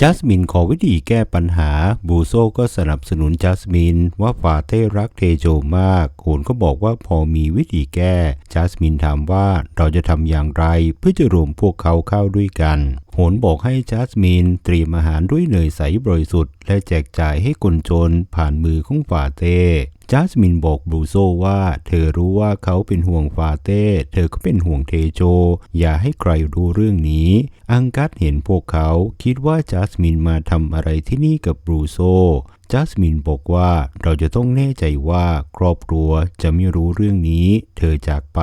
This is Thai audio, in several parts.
จัสมินขอวิธีแก้ปัญหา บูโซก็สนับสนุนจัสมินว่าฟาเต้รักเทโจมากโขนก็บอกว่าพอมีวิธีแก้ จัสมินถามว่าเราจะทำอย่างไรเพื่อจะรวมพวกเขาเข้าด้วยกัน โหนบอกให้จัสมินเตรียมอาหารด้วยเนยใสบริสุทธิ์และแจกจ่ายให้คนจนผ่านมือของฟาเต้จัสมินบอกบรูโซว่า เธอรู้ว่าเขาเป็นห่วงฟาเต้ เธอก็เป็นห่วงเทโจ อย่าให้ใครรู้เรื่องนี้ อังกัสเห็นพวกเขาคิดว่าจัสมินมาทำอะไรที่นี่กับบรูโซ จัสมินบอกว่าเราจะต้องแน่ใจว่าครอบครัวจะไม่รู้เรื่องนี้ เธอจากไป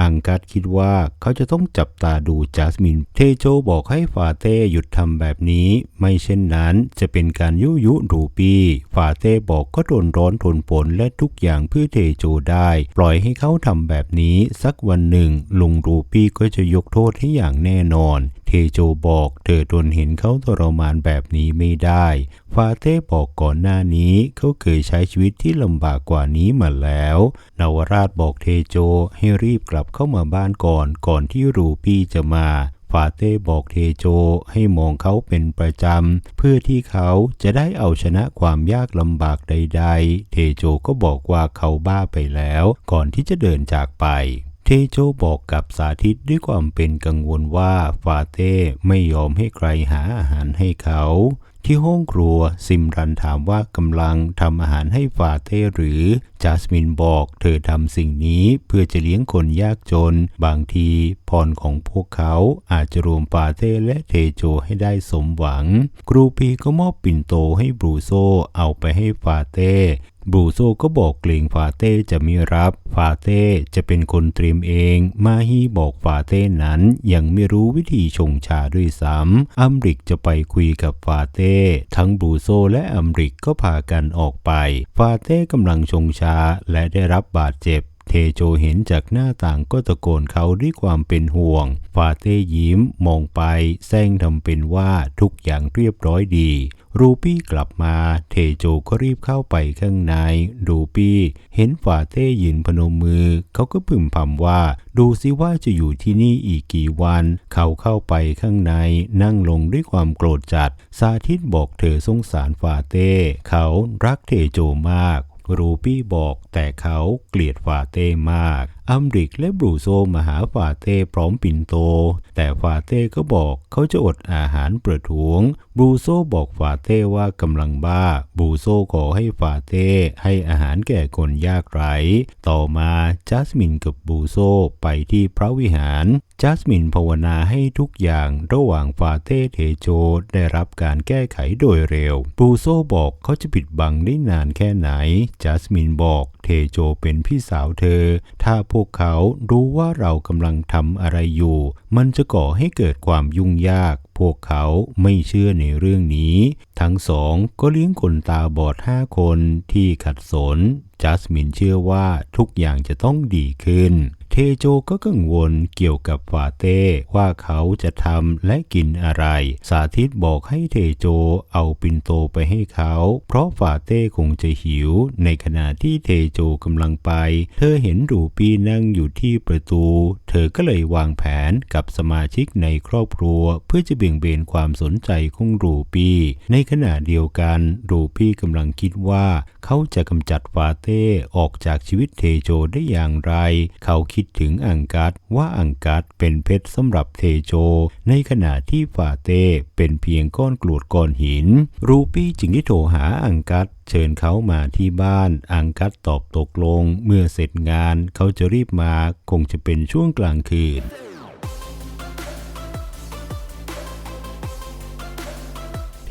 อังกัสคิดว่าเขาจะต้องจับตาดูจัสมิน เทโจบอกให้ฟาเต้หยุดทำแบบนี้ ไม่เช่นนั้นจะเป็นการยุยุรูปีฟาเต้บอกก็ทนร้อนทนฝนและทุกอย่างเพื่อเทโจได้ ปล่อยให้เขาทำแบบนี้ สักวันหนึ่ง ลุงรูปีก็จะยกโทษให้อย่างแน่นอน เทโจบอก เธอทนเห็นเขาทรมานแบบนี้ไม่ได้ ฟาเต้บอกก่อนหน้านี้เขาเคยใช้ชีวิตที่ลำบากกว่านี้มาแล้ว นวราชบอกเทโจให้รีบกลับเข้ามาบ้านก่อนก่อนที่รูปี้จะมาฟาเต้บอกเทโจให้มองเขาเป็นประจำ เพื่อที่เขาจะได้เอาชนะความยากลำบากใด ๆ เทโจก็บอกว่าเขาบ้าไปแล้ว ก่อนที่จะเดินจากไป เทโจบอกกับสาธิตด้วยความเป็นกังวลว่าฟาเต้ไม่ยอมให้ใครหาอาหารให้เขา ที่ห้องครัวซิมรันถามว่ากำลังทำอาหารให้ฟาเต้หรือจัสมินบอกเธอทำสิ่งนี้เพื่อจะเลี้ยงคนยากจน บางทีพรของพวกเขาอาจจะรวมฟาเต้และเทโจให้ได้สมหวัง ครูปีก็มอบปิ่นโตให้บรูโซเอาไปให้ฟาเต้ บรูโซก็บอกเกรงฟาเต้จะไม่รับ ฟาเต้จะเป็นคนเตรียมเอง มาฮีบอกฟาเต้นั้นยังไม่รู้วิธีชงชาด้วยซ้ำอัมริกจะไปคุยกับฟาเต้ ทั้งบรูโซและอัมริกก็พากันออกไป ฟาเต้กำลังชงชาและได้รับบาดเจ็บเทโจเห็นจากหน้าต่างก็ตะโกนเขาด้วยความเป็นห่วง ฟาเต้ยิ้มมองไปแซงทำเป็นว่าทุกอย่างเรียบร้อยดี รูปี้กลับมา เทโจก็รีบเข้าไปข้างใน รูปี้เห็นฟาเต้ยืนพนมมือ เขาก็พึมพำว่า ดูสิว่าจะอยู่ที่นี่อีกกี่วัน เขาเข้าไปข้างในนั่งลงด้วยความโกรธจัด สาธิตบอกเธอสงสารฟาเต้ เขารักเทโจมากรูปี้บอกแต่เขาเกลียดฟาเต้มาก อัมริกและบรูโซมาหาฟาเต้พร้อมปิ่นโต แต่ฟาเต้ก็บอกเขาจะอดอาหารประท้วง บรูโซบอกฟาเต้ว่ากำลังบ้า บรูโซขอให้ฟาเต้ให้อาหารแก่คนยากไร้ ต่อมาจัสมินกับบรูโซไปที่พระวิหารจัสมินภาวนาให้ทุกอย่างระหว่างฟาเต้เทโจได้รับการแก้ไขโดยเร็ว บรูโซบอกเขาจะปิดบังได้นานแค่ไหน จัสมินบอกเทโจเป็นพี่สาวเธอ ถ้าพวกเขารู้ว่าเรากำลังทำอะไรอยู่ มันจะก่อให้เกิดความยุ่งยาก พวกเขาไม่เชื่อในเรื่องนี้ ทั้งสองก็เลี้ยงคนตาบอดห้าคนที่ขัดสน จัสมินเชื่อว่าทุกอย่างจะต้องดีขึ้น เทโจก็กังวลเกี่ยวกับฟาเต้ว่าเขาจะทำและกินอะไร สาธิตบอกให้เทโจเอาปินโตไปให้เขา เพราะฟาเต้คงจะหิว ในขณะที่เทโจกำลังไป เธอเห็นรูปีนั่งอยู่ที่ประตู เธอก็เลยวางแผนกับสมาชิกในครอบครัว เพื่อจะเบี่ยงเบนความสนใจของรูปี ในขณะเดียวกันรูปีกำลังคิดว่า เขาจะกำจัดฟาเต้ออกจากชีวิตเทโจได้อย่างไร เขาคิดถึงอังกัสว่าอังกัสเป็นเพชรสำหรับเทโจ ในขณะที่ฟาเต้เป็นเพียงก้อนกรวดก้อนหิน รูปี้จึงได้โทรหาอังกัสเชิญเขามาที่บ้าน อังกัสตอบตกลง เมื่อเสร็จงานเขาจะรีบมาคงจะเป็นช่วงกลางคืน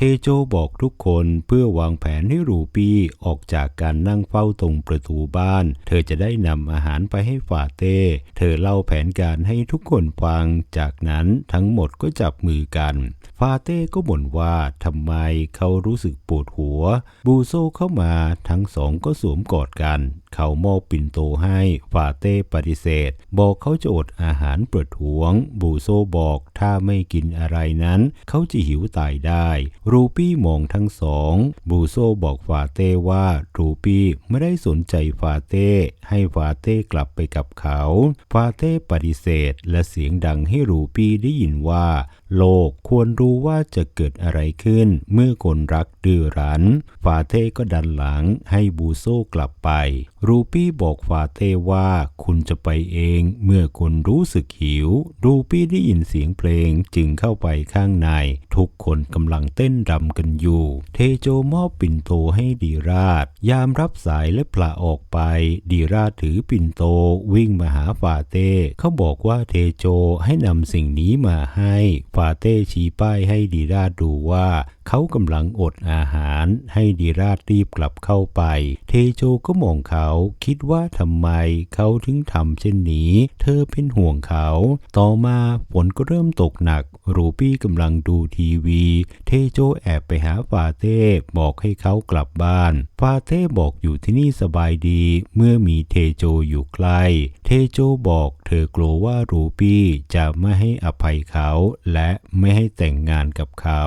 เทโจบอกทุกคนเพื่อวางแผนให้รูปี้ออกจากการนั่งเฝ้าตรงประตูบ้าน เธอจะได้นำอาหารไปให้ฟาเต้ เธอเล่าแผนการให้ทุกคนฟัง จากนั้นทั้งหมดก็จับมือกัน ฟาเต้ก็บ่นว่าทำไมเขารู้สึกปวดหัว บูโซเข้ามาทั้งสองก็สวมกอดกัน เขามอบปิ่นโตให้ฟาเต้ปฏิเสธ บอกเขาจะอดอาหารประท้วง บูโซบอกถ้าไม่กินอะไรนั้น เขาจะหิวตายได้รูปี้มองทั้งสอง บูโซบอกฟาเต้ว่ารูปี้ไม่ได้สนใจฟาเต้ ให้ฟาเต้กลับไปกับเขา ฟาเต้ปฏิเสธและเสียงดังให้รูปี้ได้ยินว่า โลกควรรู้ว่าจะเกิดอะไรขึ้น เมื่อคนรักดื้อรั้น ฟาเต้ก็ดันหลังให้บูโซกลับไป รูปี้บอกฟาเต้ว่าคุณจะไปเอง เมื่อคุณรู้สึกหิว รูปี้ได้ยินเสียงเพลงจึงเข้าไปข้างใน ทุกคนกำลังเต้นรำกันอยู่ เทโจมอบปิ่นโตให้ดีราช ยามรับสายและพละออกไป ดีราชถือปิ่นโตวิ่งมาหาฟาเต้เขาบอกว่าเทโจให้นำสิ่งนี้มาให้ฟาเต้ชี้ป้ายให้ดีราดดูว่า เขากำลังอดอาหาร ให้ดีราดรีบกลับเข้าไป เทโจก็มองเขาคิดว่าทำไมเขาถึงทำเช่นนี้ เธอเป็นห่วงเขา ต่อมาฝนก็เริ่มตกหนัก รูปี้กำลังดูทีวี เทโจแอบไปหาฟาเต้บอกให้เขากลับบ้าน ฟาเต้บอกอยู่ที่นี่สบายดี เมื่อมีเทโจอยู่ใกล้ เทโจบอกเธอกลัวว่ารูปี้จะไม่ให้อภัยเขา และไม่ให้แต่งงานกับเขา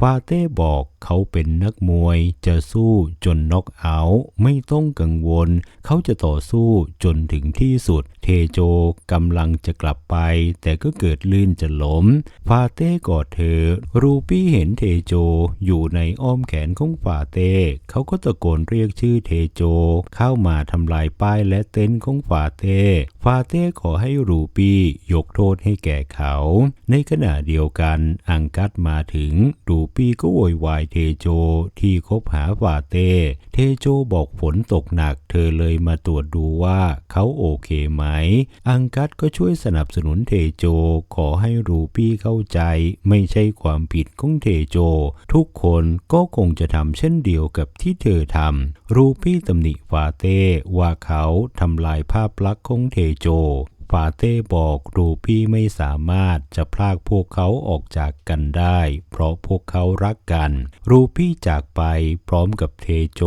ฟาเต้บอกเขาเป็นนักมวย จะสู้จนน็อกเอาท์ไม่ต้องกังวล เขาจะต่อสู้จนถึงที่สุด เทโจกำลังจะกลับไป แต่ก็เกิดลื่นจะล้ม ฟาเต้กอดเธอ รูปี้เห็นเทโจอยู่ในอ้อมแขนของฟาเต้เขาก็ตะโกนเรียกชื่อเทโจเข้ามาทำลายป้ายและเต็นท์ของฟาเต้ฟาเต้ขอให้รูปี้ยกโทษให้แก่เขา ในขณะเดียวกันอังกัดมาถึงรูปี้ก็โวยวายเทโจที่คบหาฟาเต้เทโจบอกฝนตกหนัก เธอเลยมาตรวจดูว่าเขาโอเคไหม อังกัดก็ช่วยสนับสนุนเทโจขอให้รูปี้เข้าใจไม่ใช่ความผิดของเทโจ ทุกคนก็คงจะทำเช่นเดียวกับที่เธอทำรูปี้ตำหนิฟาเต้ว่าเขาทำลายภาพลักษณ์ของเทโจ ฟาเต้บอกรูปี้ไม่สามารถจะพลากพวกเขาออกจากกันได้ เพราะพวกเขารักกัน รูปี้จากไปพร้อมกับเทโจ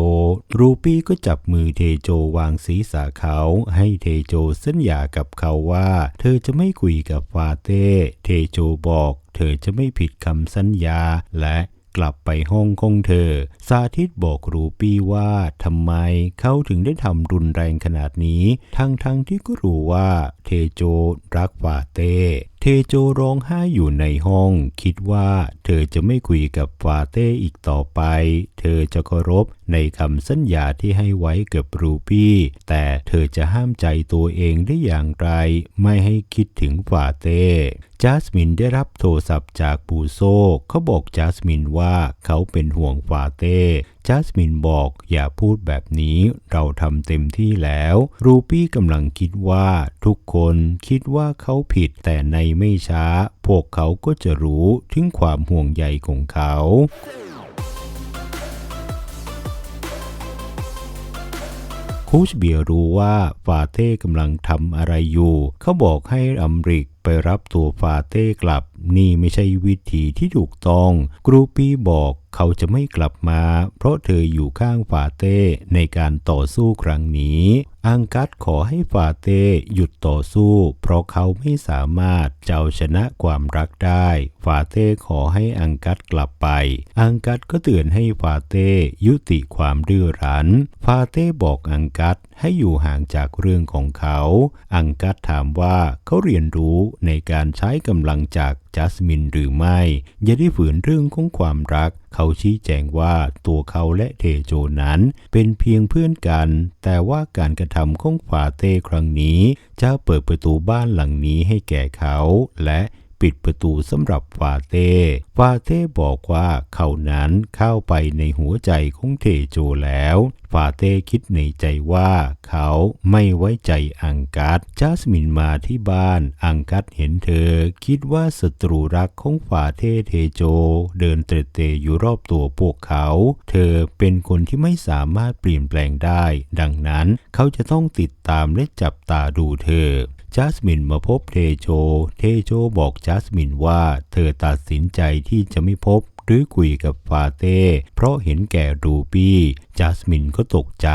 รูปี้ก็จับมือเทโจวางศีรษะเขา ให้เทโจสัญญากับเขาว่า เธอจะไม่คุยกับฟาเต้ เทโจบอก เธอจะไม่ผิดคำสัญญาและ กลับไปห้องกงเธอ สาธิตบอกรูปี้ว่าทำไมเขาถึงได้ทำรุนแรงขนาดนี้ ทั้งทั้งๆที่ก็รู้ว่าเทโจรักฟาเต้ เทโจร้องไห้อยู่ในห้อง คิดว่าเธอจะไม่คุยกับฟาเต้อีกต่อไป เธอจะเคารพในคำสัญญาที่ให้ไว้กับรูปี้ แต่เธอจะห้ามใจตัวเองได้อย่างไร ไม่ให้คิดถึงฟาเต้จัสมินได้รับโทรศัพท์จากปูโซเขาบอกจัสมินว่าเขาเป็นห่วงฟาเต้ จัสมินบอกอย่าพูดแบบนี้เราทำเต็มที่แล้ว รูปี้กำลังคิดว่าทุกคนคิดว่าเขาผิดแต่ในไม่ช้า พวกเขาก็จะรู้ถึงความห่วงใยของเขาคูชเบียร์รู้ว่าฟาเต้กำลังทำอะไรอยู่ เขาบอกให้อัมริกไปรับตัวฟาเต้กลับ นี่ไม่ใช่วิธีที่ถูกต้อง กรูปี้บอก เขาจะไม่กลับมา เพราะเธออยู่ข้างฟาเต้ในการต่อสู้ครั้งนี้ อังกัดขอให้ฟาเต้หยุดต่อสู้ เพราะเขาไม่สามารถจะเอาชนะความรักได้ ฟาเต้ขอให้อังกัดกลับไป อังกัดก็เตือนให้ฟาเต้ยุติความดื้อรั้น ฟาเต้บอกอังกัดให้อยู่ห่างจากเรื่องของเขา อังกัดถามว่าเขาเรียนรู้ในการใช้กำลังจากจัสมินหรือไม่ อย่าได้ฝืนเรื่องของความรัก เขาชี้แจงว่าตัวเขาและเทโจนั้นเป็นเพียงเพื่อนกัน แต่ว่าการกระทำของฝาเต้ครั้งนี้ จะเปิดประตูบ้านหลังนี้ให้แก่เขา และปิดประตูสำหรับฟาเต้ฟาเต้บอกว่าเขานั้นเข้าไปในหัวใจของเทโจแล้ว ฟาเต้คิดในใจว่าเขาไม่ไว้ใจอังกัดจัสมินมาที่บ้าน อังกัดเห็นเธอ คิดว่าศัตรูรักของฟาเต้เทโจ เดินเตรเตอยู่รอบตัวพวกเขา เธอเป็นคนที่ไม่สามารถเปลี่ยนแปลงได้ ดังนั้นเขาจะต้องติดตามและจับตาดูเธอจัสมินมาพบเทโจเทโจบอกจัสมินว่าเธอตัดสินใจที่จะไม่พบหรือคุยกับฟาเต้ เพราะเห็นแก่รูปี้จัสมินก็ตกใจ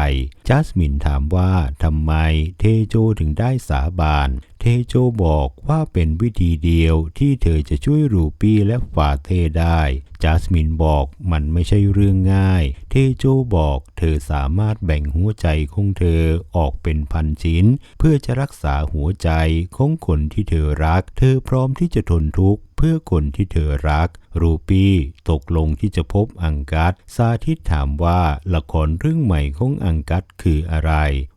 จัสมินถามว่าทำไมเทโจถึงได้สาบานเทโจบอกว่าเป็นวิธีเดียวที่เธอจะช่วยรูปี้และฟาเต้ได้ จัสมินบอกมันไม่ใช่เรื่องง่าย เทโจบอกเธอสามารถแบ่งหัวใจของเธอออกเป็นพันชิ้น เพื่อจะรักษาหัวใจของคนที่เธอรัก เธอพร้อมที่จะทนทุกข์เพื่อคนที่เธอรัก รูปี้ตกลงที่จะพบอังกัส ซาทิตถามว่าละครเรื่องใหม่ของอังกัตคืออะไร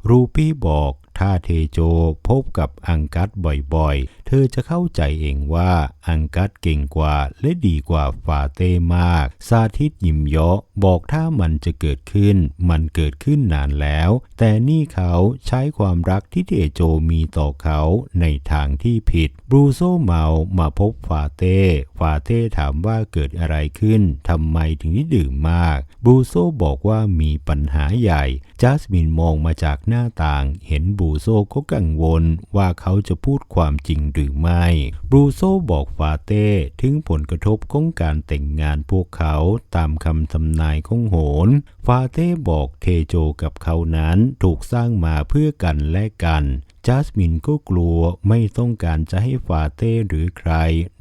รูปี้บอก ถ้าเทโจพบกับอังกัตบ่อยๆ เธอจะเข้าใจเองว่าอังกัสเก่งกว่าและดีกว่าฟาเต้มากซาทิตยิ้มเยาะบอกถ้ามันจะเกิดขึ้น มันเกิดขึ้นนานแล้ว แต่นี่เขาใช้ความรักที่เทโจมีต่อเขาในทางที่ผิด บรูโซเมามาพบฟาเต้ฟาเต้ถามว่าเกิดอะไรขึ้นทำไมถึงได้ดื่มมาก บรูโซบอกว่ามีปัญหาใหญ่จัสมินมองมาจากหน้าต่าง เห็นบรูโซก็กังวลว่าเขาจะพูดความจริงหรือไม่ บรูโซบอกฟาเต้ถึงผลกระทบของการแต่งงานพวกเขาตามคำทำนายของโหน ฟาเต้บอกเทโจกับเขานั้นถูกสร้างมาเพื่อกันและกันจัสมินก็กลัวไม่ต้องการจะให้ฟาเต้หรือใคร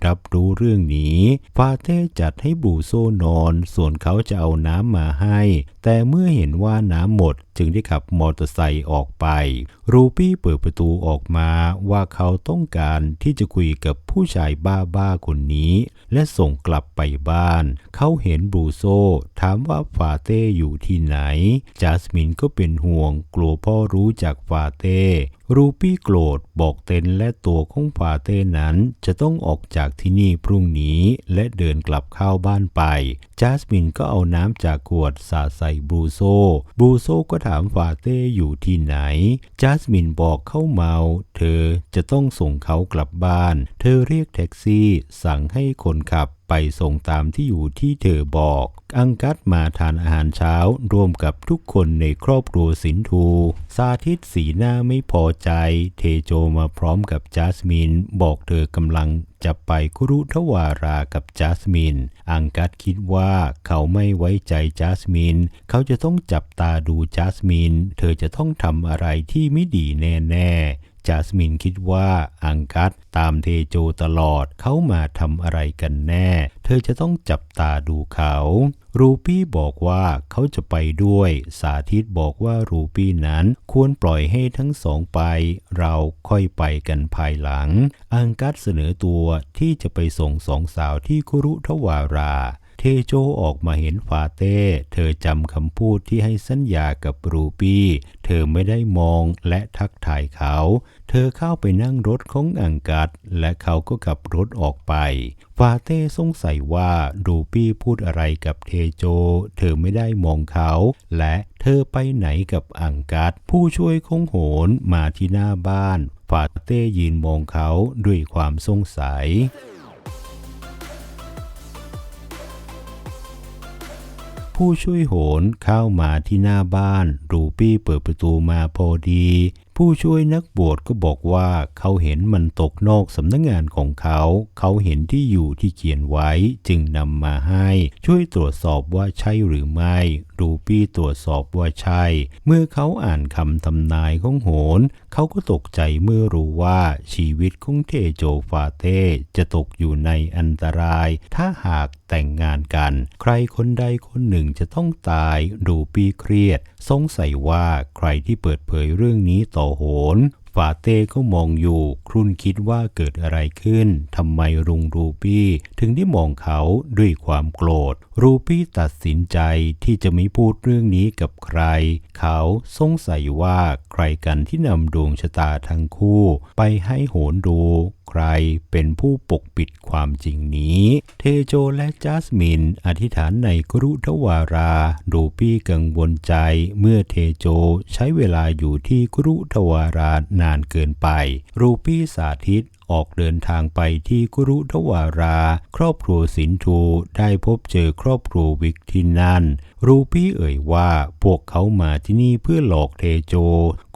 รับรู้เรื่องนี้ ฟาเต้จัดให้บูโซนอน ส่วนเขาจะเอาน้ำมาให้ แต่เมื่อเห็นว่าน้ำหมดจึงได้ขับมอเตอร์ไซค์ออกไป รูปี้เปิดประตูออกมาว่าเขาต้องการที่จะคุยกับผู้ชายบ้าๆคนนี้ และส่งกลับไปบ้าน เขาเห็นบูโซถามว่าฟาเต้อยู่ที่ไหน จัสมินก็เป็นห่วงกลัวพ่อรู้จากฟาเต้ รูปี้โกรธบอกเต็นและตัวของฟาเต้นั้น จะต้องออกจากที่นี่พรุ่งนี้และเดินกลับเข้าบ้านไปจัสมินก็เอาน้ำจากขวดสาดใส่บรูโซ บรูโซก็ถามฟาเต้อยู่ที่ไหนจัสมินบอกเขาเมา เธอจะต้องส่งเขากลับบ้าน เธอเรียกแท็กซี่ สั่งให้คนขับ ไปส่งตามที่อยู่ที่เธอบอก อังกัดมาทานอาหารเช้าร่วมกับทุกคนในครอบครัวสินทูซาทิตสีหน้าไม่พอใจ เทโจมาพร้อมกับจัสมิน บอกเธอกำลังจะไปคุรุทวารากับจัสมิน อังกัดคิดว่าเขาไม่ไว้ใจจัสมิน เขาจะต้องจับตาดูจัสมิน เธอจะต้องทำอะไรที่ไม่ดีแน่ ๆ จัสมินคิดว่าอังกัดตามเทโจตลอดเขามาทำอะไรกันแน่ เธอจะต้องจับตาดูเขา รูปี้บอกว่าเขาจะไปด้วย สาธิตบอกว่ารูปี้นั้นควรปล่อยให้ทั้งสองไป เราค่อยไปกันภายหลัง อังกัดเสนอตัวที่จะไปส่งสองสาวที่คุรุทวารา เทโจออกมาเห็นฟาเต้ เธอจำคำพูดที่ให้สัญญากับรูปี้ เธอไม่ได้มองและทักทายเขา เธอเข้าไปนั่งรถของอังกัด และเขาก็ขับรถออกไป ฟาเต้สงสัยว่ารูปี้พูดอะไรกับเทโจ เธอไม่ได้มองเขา และเธอไปไหนกับอังกัด ผู้ช่วยคงโหนมาที่หน้าบ้าน ฟาเต้ยืนมองเขาด้วยความสงสัย ผู้ช่วยโหนเข้ามาที่หน้าบ้าน รูปี้เปิดประตูมาพอดี ผู้ช่วยนักบวชก็บอกว่าเขาเห็นมันตกนอกสำนักงงานของเขา เขาเห็นที่อยู่ที่เขียนไว้จึงนำมาให้ ช่วยตรวจสอบว่าใช่หรือไม่ รูปี้ตรวจสอบว่าใช่ เมื่อเขาอ่านคำทำนายของโหน เขาก็ตกใจเมื่อรู้ว่าชีวิตของเทโจฟาเต้จะตกอยู่ในอันตราย ถ้าหากแต่งงานกัน ใครคนใดคนหนึ่งจะต้องตาย รูปี้เครียด สงสัยว่าใครที่เปิดเผยเรื่องนี้ต่อโหนฝาเต้ก็มองอยู่ ครุ่นคิดว่าเกิดอะไรขึ้นทำไมรุงรูปี้ ถึงได้มองเขาด้วยความโกรธ รูปี้ตัดสินใจที่จะไม่พูดเรื่องนี้กับใคร เขาสงสัยว่าใครกันที่นำดวงชะตาทั้งคู่ ไปให้โหนดู ใครเป็นผู้ปกปิดความจริงนี้ เทโจและจัสมิน อธิษฐานในกรุทวารารูปี้กังวลใจเมื่อเทโจใช้เวลาอยู่ที่กรุทวารานานเกินไป รูปี้สาธิต ออกเดินทางไปที่กุรุทวารา ครอบครัวสินทูได้พบเจอครอบครัววิกที่นั่น รูปีเอ่ยว่าพวกเขามาที่นี่เพื่อหลอกเทโจ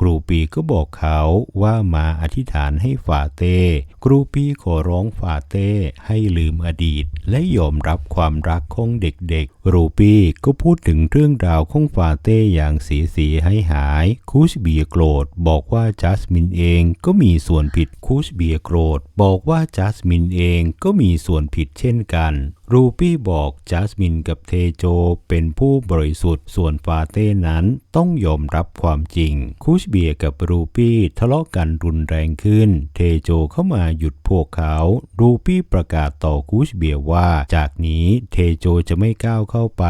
ครูปีก็บอกเขาว่ามาอธิษฐานให้ฟาเต้ครูปีขอร้องฟาเต้ให้ลืมอดีต และยอมรับความรักของเด็กๆ รูปีก็พูดถึงเรื่องราวของฟาเต้อย่างเสียสีให้หาย คูชเบียโกรธบอกว่าจัสมินเองก็มีส่วนผิดคูชเบียโกรธบอกว่าจัสมินเองก็มีส่วนผิดเช่นกันรูปี้บอกจัสมินกับเทโจเป็นผู้บริสุทธิ์ ส่วนฟาเต้นั้นต้องยอมรับความจริง คูชเบียกับรูปี้ทะเลาะกันรุนแรงขึ้น เทโจเข้ามาหยุดพวกเขา รูปี้ประกาศต่อคูชเบียว่า จากนี้เทโจจะไม่ก้าวเข้าไป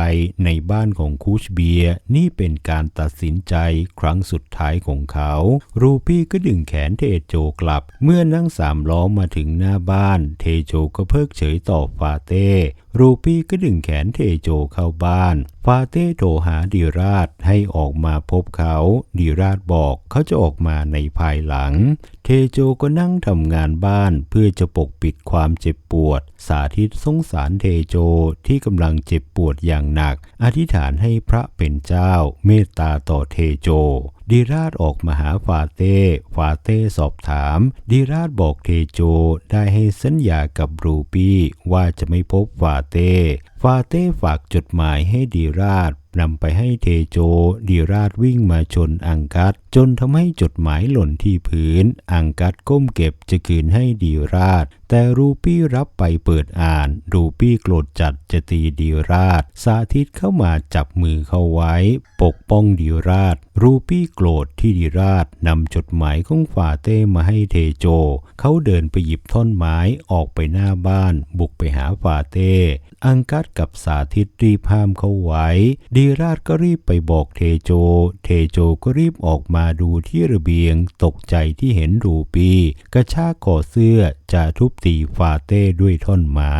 ในบ้านของคูชเบียนี่เป็นการตัดสินใจครั้งสุดท้ายของเขา รูปี้ก็ดึงแขนเทโจกลับ เมื่อนั่งสามล้อมาถึงหน้าบ้าน เทโจก็เพิกเฉยต่อฟาเต้รูปี้ก็ดึงแขนเทโจเข้าบ้าน ฟาเต้โทรหาดีราชให้ออกมาพบเขา ดีราชบอกเขาจะออกมาในภายหลัง เทโจก็นั่งทำงานบ้านเพื่อจะปกปิดความเจ็บปวด สาธิตสงสารเทโจที่กำลังเจ็บปวดอย่างหนัก อธิษฐานให้พระเป็นเจ้า เมตตาต่อเทโจดีราชออกมาหาฟาเต้ฟาเต้สอบถาม ดีราชบอกเทโจได้ให้สัญญากับรูปี้ว่าจะไม่พบฟาเต้ ฟาเต้ฝากจดหมายให้ดีราชนำไปให้เทโจ ดีราชวิ่งมาชนอังกัดจนทำให้จดหมายหล่นที่พื้น อังกัดก้มเก็บจะคืนให้ดีราช แต่รูปี้รับไปเปิดอ่าน รูปี้โกรธจัดจะตีดีราชสาธิตเข้ามาจับมือเขาไว้ ปกป้องดีราช รูปี้โกรธที่ดีราชนำจดหมายของฟาเต้มาให้เทโจ เขาเดินไปหยิบท่อนไม้ออกไปหน้าบ้าน บุกไปหาฟาเต้อังกัดกับสาธิตรีบห้ามเขาไว้ ดีราชก็รีบไปบอกเทโจ เทโจก็รีบออกมาดูที่ระเบียง ตกใจที่เห็นรูปี กระชากคอเสื้อ จะทุบตีฟาเต้ด้วยท่อนไม้